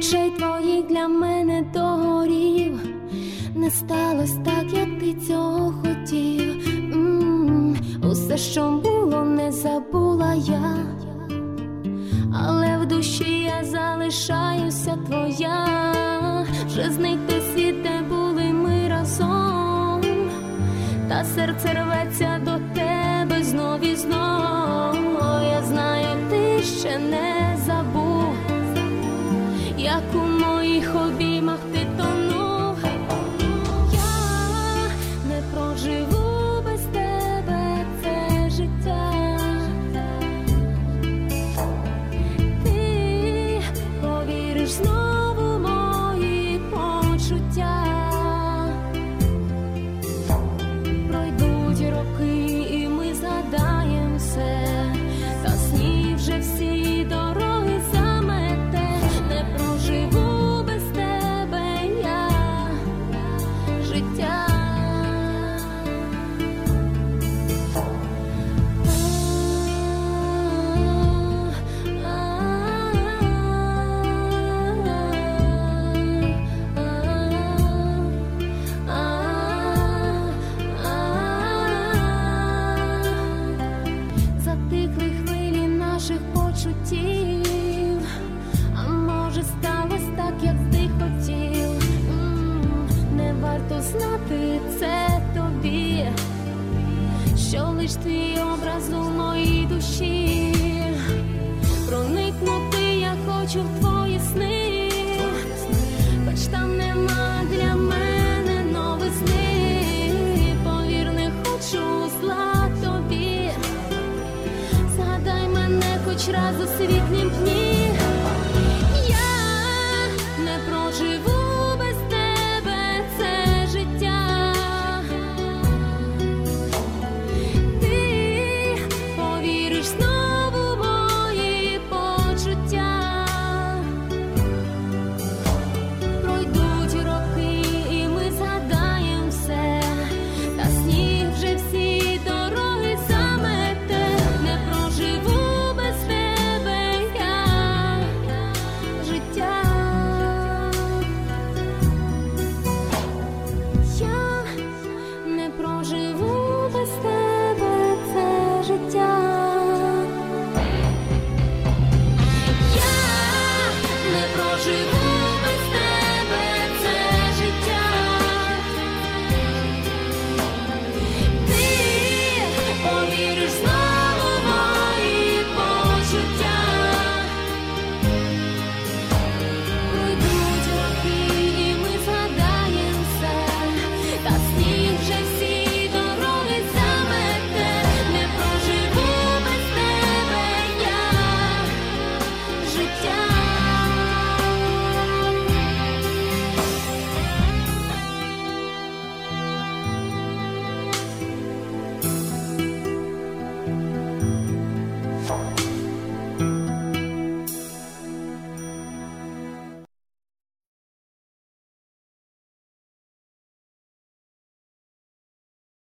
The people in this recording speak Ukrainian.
очей твоїх для мене догорів. Не сталося так, як ти цього хотів. м Усе, що було, не забула я, але в душі я залишаюся твоя. Вже зникли світ, де були ми разом, та серце рветься до тебе знати це тобі, що лиш твій образ у моїй душі. Проникнути я хочу в твої сни, хоч там нема для мене новизни. Повір, не хочу зла тобі. Згадай мене хоч раз у світлім дні.